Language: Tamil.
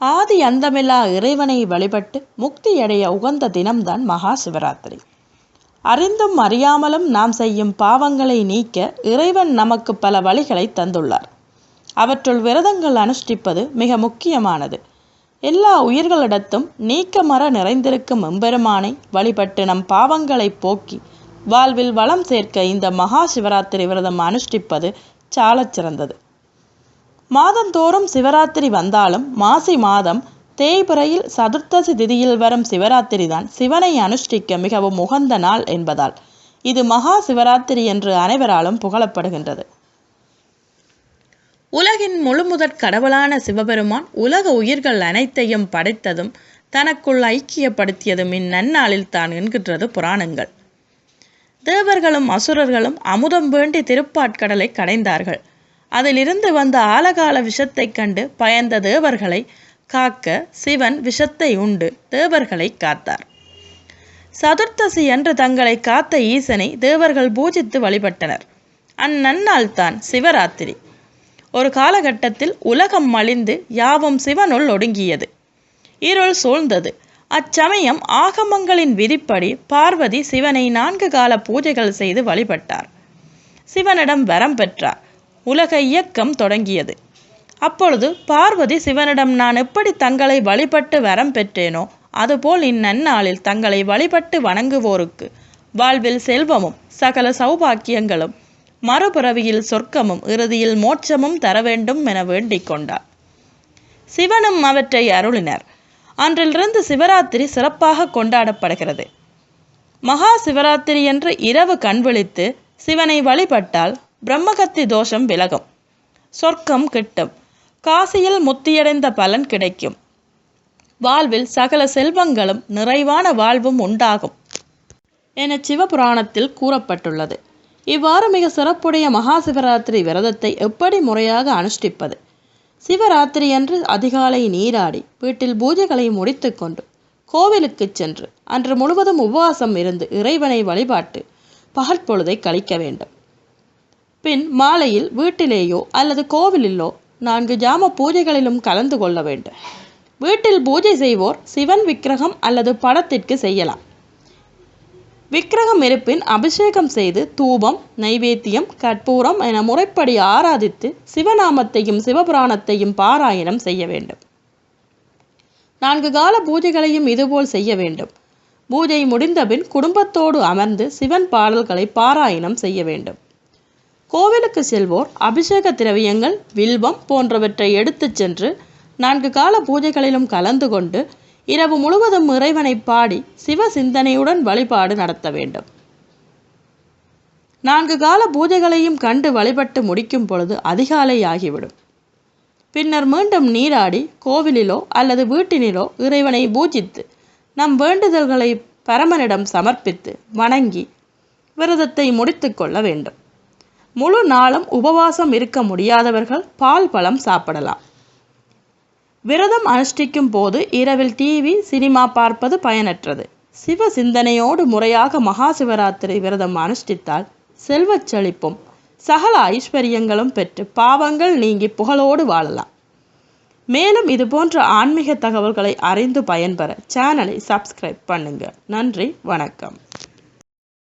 ஆதி அந்தமில்லா இறைவனை வழிபட்டு முக்தியடைய உகந்த தினம்தான் மகா சிவராத்திரி. அறிந்தும் அறியாமலும் நாம் செய்யும் பாவங்களை நீக்க இறைவன் நமக்கு பல வழிகளை தந்துள்ளார். அவற்றுள் விரதங்கள் அனுஷ்டிப்பது மிக முக்கியமானது. எல்லா உயிர்களிடத்தும் நீக்கமர நிறைந்திருக்கும் எம்பெருமானை வழிபட்டு நம் பாவங்களை போக்கி வாழ்வில் வளம் சேர்க்க இந்த மகா சிவராத்திரி விரதம் அனுஷ்டிப்பது சாலச் சிறந்தது மாதந்தோறும் சிவராத்திரி வந்தாலும் மாசி மாதம் தேய்பிறையில் சதுர்த்தசி திதியில் வரும் சிவராத்திரி தான் சிவனை அனுஷ்டிக்க மிகவும் உகந்த நாள் என்பதால் இது மகா சிவராத்திரி என்று அனைவராலும் புகழப்படுகின்றது. உலகின் முழுமுதற் கடவுளான சிவபெருமான் உலக உயிர்கள் அனைத்தையும் படைத்ததும் தனக்குள் ஐக்கியப்படுத்தியதும் இந்நன்னாளில் தான் என்கின்றது புராணங்கள். தேவர்களும் அசுரர்களும் அமுதம் வேண்டி திருப்பாட்கடலை கடைந்தார்கள். அதிலிருந்து வந்த ஆலகால விஷத்தைக் கண்டு பயந்த தேவர்களை காக்க சிவன் விஷத்தை உண்டு. தேவர்களை காத்தார். சதுர்த்தசி என்று தங்களை காத்த ஈசனை தேவர்கள் பூஜித்து வழிபட்டனர். அந்நன்னாள் தான் சிவராத்திரி. ஒரு காலகட்டத்தில் உலகம் மலிந்து யாவும் சிவனுள் ஒடுங்கியது. இருள் சூழ்ந்தது. அச்சமயம் ஆகமங்களின் விதிப்படி பார்வதி சிவனை நான்கு கால பூஜைகள் செய்து வழிபட்டார். சிவனிடம் வரம் பெற்றார். உலக இயக்கம் தொடங்கியது. அப்பொழுது பார்வதி சிவனிடம் நான் எப்படி தங்களை வழிபட்டு வரம் பெற்றேனோ அதுபோல் இந்நன்னாளில் தங்களை வழிபட்டு வணங்குவோருக்கு வாழ்வில் செல்வமும் சகல சௌபாக்கியங்களும் மறுபிறவியில் சொர்க்கமும் இறுதியில் மோட்சமும் தர வேண்டும் என வேண்டிக் கொண்டார். சிவனும் அவற்றை அருளினர். அன்றிலிருந்து சிவராத்திரி சிறப்பாக கொண்டாடப்படுகிறது. மகா சிவராத்திரி என்று இரவு கண்விழித்து சிவனை வழிபட்டால் பிரம்மகத்தி தோஷம் விலகும். சொர்க்கம் கிட்டும். காசியில் முத்தியடைந்த பலன் கிடைக்கும். வாழ்வில் சகல செல்வங்களும் நிறைவான வாழ்வும் உண்டாகும். என சிவபுராணத்தில் கூறப்பட்டுள்ளது. இவ்வாறு மிக சிறப்புடைய மகா சிவராத்திரி விரதத்தை எப்படி முறையாக அனுஷ்டிப்பது? சிவராத்திரியன்று அதிகாலை நீராடி வீட்டில் பூஜைகளை முடித்துக்கொண்டு கோவிலுக்கு சென்று அன்று முழுவதும் உபவாசம் இருந்து இறைவனை வழிபாட்டு பகற்பொழுதை கழிக்க வேண்டும். பின் மாலையில் வீட்டிலேயோ அல்லது கோவிலிலோ நான்கு ஜாம பூஜைகளிலும் கலந்து கொள்ள வேண்டும். வீட்டில் பூஜை செய்வோர் சிவன் விக்கிரகம் அல்லது படத்திற்கு செய்யலாம். விக்கிரகம் இருப்பின் அபிஷேகம் செய்து தூபம் நைவேத்தியம் கற்பூரம் என முறைப்படி ஆராதித்து சிவநாமத்தையும் சிவபுராணத்தையும் பாராயணம் செய்ய வேண்டும். நான்கு கால பூஜைகளையும் இதுபோல் செய்ய வேண்டும். பூஜை முடிந்தபின் குடும்பத்தோடு அமர்ந்து சிவன் பாடல்களை பாராயணம் செய்ய வேண்டும். கோவிலுக்கு செல்வோர் அபிஷேக திரவியங்கள் வில்வம் போன்றவற்றை எடுத்துச் சென்று நான்கு கால பூஜைகளிலும் கலந்து கொண்டு இரவு முழுவதும் இறைவனை பாடி சிவ சிந்தனையுடன் வழிபாடு நடத்த வேண்டும். நான்கு கால பூஜைகளையும் கண்டு வழிபட்டு முடிக்கும் பொழுது அதிகாலை ஆகிவிடும் பின்னர் மீண்டும் நீராடி கோவிலிலோ அல்லது வீட்டினிலோ இறைவனை பூஜித்து நம் வேண்டுதல்களை பரமனிடம் சமர்ப்பித்து வணங்கி விரதத்தை முடித்து கொள்ள வேண்டும். முழு நாளும் உபவாசம் இருக்க முடியாதவர்கள் பால் பழம் சாப்பிடலாம். விரதம் அனுஷ்டிக்கும் போது இரவில் டிவி சினிமா பார்ப்பது பயனற்றது. சிவ சிந்தனையோடு முறையாக மகா சிவராத்திரி விரதம் அனுஷ்டித்தால் செல்வச் செழிப்பும் சகல ஐஸ்வர்யங்களும் பெற்று பாவங்கள் நீங்கி புகழோடு வாழலாம். மேலும் இது போன்ற ஆன்மீக தகவல்களை அறிந்து பயன்பெற சேனலை சப்ஸ்கிரைப் பண்ணுங்க. நன்றி வணக்கம்.